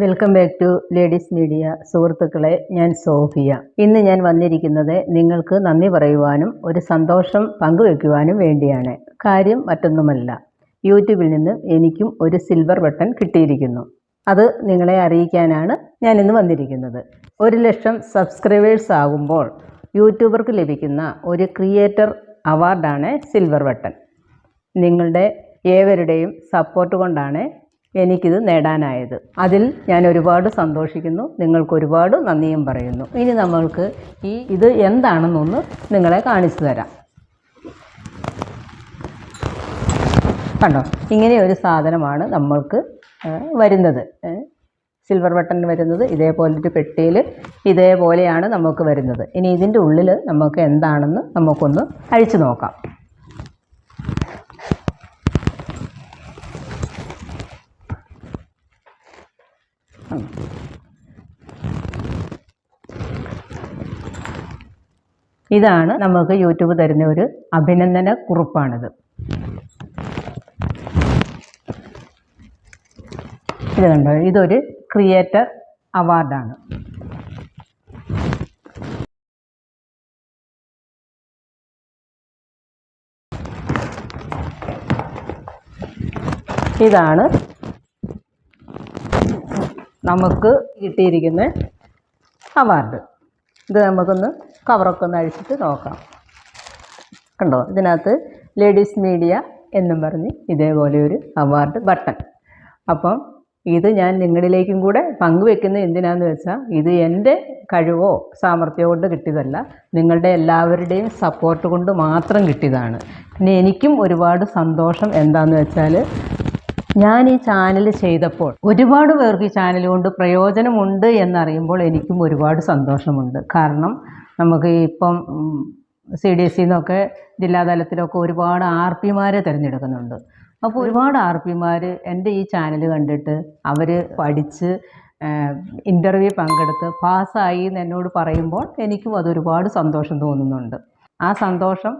Welcome back to ladies media. സുഹൃത്തുക്കളെ ഞാൻ Sophia. ഇന്ന് ഞാൻ വന്നിരിക്കുന്നത് നിങ്ങൾക്ക് നന്ദി പറയുവാനും ഒരു സന്തോഷം പങ്കുവെക്കുവാനും വേണ്ടിയാണ്. കാര്യം മറ്റൊന്നുമല്ല. യൂട്യൂബിൽ നിന്ന് എനിക്കും ഒരു സിൽവർ ബട്ടൺ കിട്ടിയിരിക്കുന്നു. അത് നിങ്ങളെ അറിയിക്കാനാണ് ഞാൻ ഇന്ന് വന്നിരിക്കുന്നത്. ഒരു ലക്ഷം സബ്സ്ക്രൈബേഴ്സ് ആകുമ്പോൾ യൂട്യൂബർക്ക് ലഭിക്കുന്ന ഒരു ക്രിയേറ്റർ അവാർഡാണ് സിൽവർ ബട്ടൺ. നിങ്ങളുടെ ഏവരുടെയും സപ്പോർട്ട് കൊണ്ടാണ് എനിക്കിത് നേടാനായത്. അതിൽ ഞാൻ ഒരുപാട് സന്തോഷിക്കുന്നു. നിങ്ങൾക്ക് ഒരുപാട് നന്ദിയും പറയുന്നു. ഇനി നമ്മൾക്ക് ഈ ഇത് എന്താണെന്നൊന്ന് നിങ്ങളെ കാണിച്ചു തരാം. കണ്ടോ? ഇങ്ങനെ ഒരു സാധനമാണ് നമ്മൾക്ക് വരുന്നത്. സിൽവർ ബട്ടൺ വരുന്നത് ഇതേപോലൊരു പെട്ടിയിൽ ഇതേപോലെയാണ് നമുക്ക് വരുന്നത്. ഇനി ഇതിന്റെ ഉള്ളിൽ നമുക്ക് എന്താണെന്ന് നമുക്കൊന്ന് അഴിച്ചു നോക്കാം. ഇതാണ് നമുക്ക് യൂട്യൂബ് തരുന്ന ഒരു അഭിനന്ദന കുറിപ്പാണിത്. ഇത് കണ്ടോ? ഇതൊരു ക്രിയേറ്റർ അവാർഡാണ്. ഇതാണ് നമുക്ക് കിട്ടിയിരിക്കുന്ന അവാർഡ് ഇത് നമുക്കൊന്ന് കവറൊക്കെ ഒന്ന് അഴിച്ചിട്ട് നോക്കാം. കണ്ടോ? ഇതിനകത്ത് ലേഡീസ് മീഡിയ എന്നും പറഞ്ഞ് ഇതേപോലെ ഒരു അവാർഡ് ബട്ടൺ അപ്പം ഇത് ഞാൻ നിങ്ങളിലേക്കും കൂടെ പങ്കുവെക്കുന്നത് എന്തിനാന്ന് വെച്ചാൽ ഇത് എന്റെ കഴിവോ സാമർഥ്യമോ കൊണ്ട് കിട്ടിയതല്ല നിങ്ങളുടെ എല്ലാവരുടെയും സപ്പോർട്ട് കൊണ്ട് മാത്രം കിട്ടിയതാണ്. പിന്നെ എനിക്കും ഒരുപാട് സന്തോഷം എന്താന്ന് വെച്ചാൽ ഞാൻ ഈ ചാനൽ ചെയ്തപ്പോൾ ഒരുപാട് പേർക്ക് ഈ ചാനൽ കൊണ്ട് പ്രയോജനമുണ്ട് എന്നറിയുമ്പോൾ എനിക്കും ഒരുപാട് സന്തോഷമുണ്ട്. കാരണം നമുക്ക് ഇപ്പം സി ഡി എസ് സിന്നൊക്കെ ജില്ലാതലത്തിലൊക്കെ ഒരുപാട് ആർ പിമാരെ തിരഞ്ഞെടുക്കുന്നുണ്ട്. അപ്പോൾ ഒരുപാട് ആർ പിമാർ എന്റെ ഈ ചാനൽ കണ്ടിട്ട് അവർ പഠിച്ച് ഇന്റർവ്യൂ പങ്കെടുത്ത് പാസ്സായി എന്ന് എന്നോട് പറയുമ്പോൾ എനിക്കും അതൊരുപാട് സന്തോഷം തോന്നുന്നുണ്ട്. ആ സന്തോഷം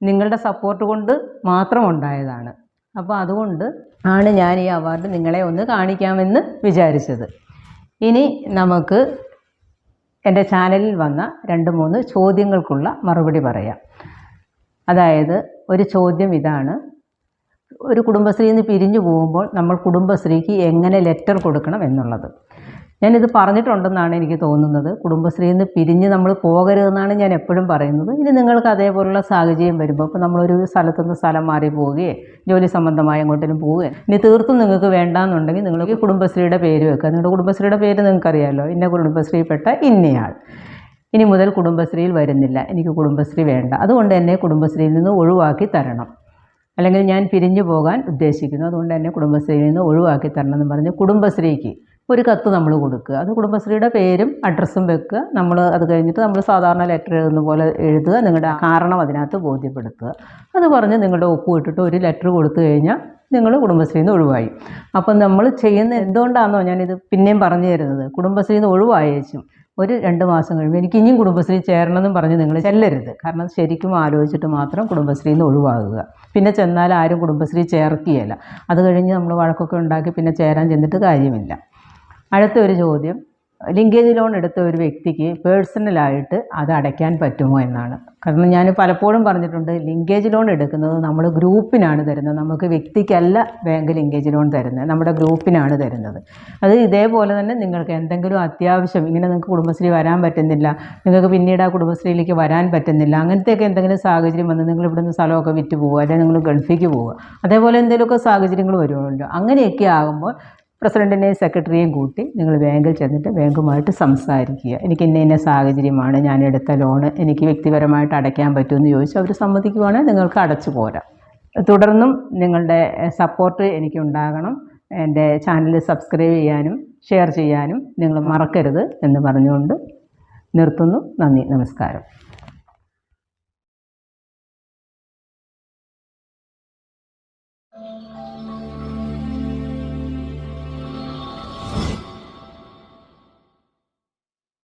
നിങ്ങളുടെ സപ്പോർട്ട് കൊണ്ട് മാത്രം ഉണ്ടായതാണ്. അപ്പോൾ അതുകൊണ്ട് ആണ് ഞാൻ ഈ അവാർഡ് നിങ്ങളെ ഒന്ന് കാണിക്കാമെന്ന് വിചാരിച്ചത്. ഇനി നമുക്ക് എന്റെ ചാനലിൽ വന്ന രണ്ട് മൂന്ന് ചോദ്യങ്ങൾക്കുള്ള മറുപടി പറയാം. അതായത് ഒരു ചോദ്യം ഇതാണ്. ഒരു കുടുംബശ്രീയിൽ നിന്ന് പിരിഞ്ഞു പോകുമ്പോൾ നമ്മൾ കുടുംബശ്രീക്ക് എങ്ങനെ ലെറ്റർ കൊടുക്കണം എന്നുള്ളത്. ഞാനിത് പറഞ്ഞിട്ടുണ്ടെന്നാണ് എനിക്ക് തോന്നുന്നത്. കുടുംബശ്രീയിൽ നിന്ന് പിരിഞ്ഞ് നമ്മൾ പോകരുതെന്നാണ് ഞാൻ എപ്പോഴും പറയുന്നത്. ഇനി നിങ്ങൾക്ക് അതേപോലുള്ള സാഹചര്യം വരുമ്പോൾ ഇപ്പോൾ നമ്മളൊരു സ്ഥലത്തുനിന്ന് സ്ഥലം മാറി പോവുകയോ ജോലി സംബന്ധമായി അങ്ങോട്ടും പോവുകയോ ഇനി തീർത്തും നിങ്ങൾക്ക് വേണ്ടാന്നുണ്ടെങ്കിൽ നിങ്ങൾക്ക് കുടുംബശ്രീയുടെ പേര് വെക്കുക. നിങ്ങളുടെ കുടുംബശ്രീയുടെ പേര് നിങ്ങൾക്കറിയാമല്ലോ ഇന്ന കുടുംബശ്രീപ്പെട്ട ഇന്നയാൾ. ഇനി മുതൽ കുടുംബശ്രീയിൽ വരുന്നില്ല. എനിക്ക് കുടുംബശ്രീ വേണ്ട. അതുകൊണ്ട് എന്നെ കുടുംബശ്രീയിൽ നിന്ന് ഒഴിവാക്കി തരണം. അല്ലെങ്കിൽ ഞാൻ പിരിഞ്ഞു പോകാൻ ഉദ്ദേശിക്കുന്നു. അതുകൊണ്ട് എന്നെ കുടുംബശ്രീയിൽ നിന്ന് ഒഴിവാക്കി തരണം എന്ന് പറഞ്ഞ് കുടുംബശ്രീക്ക് ഒരു കത്ത് നമ്മൾ കൊടുക്കുക. അത് കുടുംബശ്രീയുടെ പേരും അഡ്രസ്സും വെക്കുക. നമ്മൾ അത് കഴിഞ്ഞിട്ട് നമ്മൾ സാധാരണ ലെറ്റർ എഴുതുന്ന പോലെ എഴുതുക. നിങ്ങളുടെ കാരണം അതിനകത്ത് ബോധ്യപ്പെടുത്തുക. അത് പറഞ്ഞ് നിങ്ങളുടെ ഒപ്പ് ഇട്ടിട്ട് ഒരു ലെറ്റർ കൊടുത്തു കഴിഞ്ഞാൽ നിങ്ങൾ കുടുംബശ്രീയിൽ നിന്ന് ഒഴിവായി. അപ്പം നമ്മൾ ചെയ്യുന്ന എന്തുകൊണ്ടാണെന്നോ ഞാനിത് പിന്നെയും പറഞ്ഞു തരുന്നത്. കുടുംബശ്രീയിൽ നിന്ന് ഒഴിവായേച്ചും ഒരു രണ്ട് മാസം കഴിയുമ്പോൾ എനിക്ക് ഇനിയും കുടുംബശ്രീ ചേരണമെന്നും പറഞ്ഞ് നിങ്ങൾ ചെല്ലരുത്. കാരണം ശരിക്കും ആലോചിച്ചിട്ട് മാത്രം കുടുംബശ്രീയിൽ നിന്ന് ഒഴിവാകുക. പിന്നെ ചെന്നാൽ ആരും കുടുംബശ്രീ ചേർക്കുകയില്ല. അത് കഴിഞ്ഞ് നമ്മൾ വഴക്കൊക്കെ ഉണ്ടാക്കി പിന്നെ ചേരാൻ ചെന്നിട്ട് കാര്യമില്ല. അടുത്ത ഒരു ചോദ്യം. ലിങ്കേജ് ലോൺ എടുത്ത ഒരു വ്യക്തിക്ക് പേഴ്സണലായിട്ട് അത് അടയ്ക്കാൻ പറ്റുമോ എന്നാണ്. കാരണം ഞാൻ പലപ്പോഴും പറഞ്ഞിട്ടുണ്ട് ലിങ്കേജ് ലോൺ എടുക്കുന്നത് നമ്മൾ ഗ്രൂപ്പിനാണ് തരുന്നത്. നമുക്ക് വ്യക്തിക്കല്ല ബാങ്ക് ലിങ്കേജ് ലോൺ തരുന്നത്. നമ്മുടെ ഗ്രൂപ്പിനാണ് തരുന്നത്. അത് ഇതേപോലെ തന്നെ നിങ്ങൾക്ക് എന്തെങ്കിലും അത്യാവശ്യം ഇങ്ങനെ നിങ്ങൾക്ക് കുടുംബശ്രീ വരാൻ പറ്റുന്നില്ല നിങ്ങൾക്ക് പിന്നീട് ആ കുടുംബശ്രീയിലേക്ക് വരാൻ പറ്റുന്നില്ല അങ്ങനത്തെയൊക്കെ എന്തെങ്കിലും സാഹചര്യം വന്ന് നിങ്ങൾ ഇവിടുന്ന് സ്ഥലമൊക്കെ വിറ്റ് പോവുക അല്ലെങ്കിൽ നിങ്ങൾ ഗൾഫിലേക്ക് പോവുക അതേപോലെ എന്തെങ്കിലുമൊക്കെ സാഹചര്യങ്ങൾ വരുമല്ലോ അങ്ങനെയൊക്കെ ആകുമ്പോൾ പ്രസിഡന്റിനെയും സെക്രട്ടറിയെയും കൂട്ടി നിങ്ങൾ ബാങ്കിൽ ചെന്നിട്ട് ബാങ്കുമായിട്ട് സംസാരിക്കുക. എനിക്ക് ഇന്ന ഇന്ന സാഹചര്യമാണ് ഞാൻ എടുത്ത ലോണ് എനിക്ക് വ്യക്തിപരമായിട്ട് അടയ്ക്കാൻ പറ്റുമെന്ന് ചോദിച്ചു അവർ സമ്മതിക്കുവാണെങ്കിൽ നിങ്ങൾക്ക് അടച്ചു പോരാം. തുടർന്നും നിങ്ങളുടെ സപ്പോർട്ട് എനിക്കുണ്ടാകണം എന്റെ ചാനൽ സബ്സ്ക്രൈബ് ചെയ്യാനും ഷെയർ ചെയ്യാനും നിങ്ങൾ മറക്കരുത് എന്ന് പറഞ്ഞുകൊണ്ട് നിർത്തുന്നു. നന്ദി നമസ്കാരം.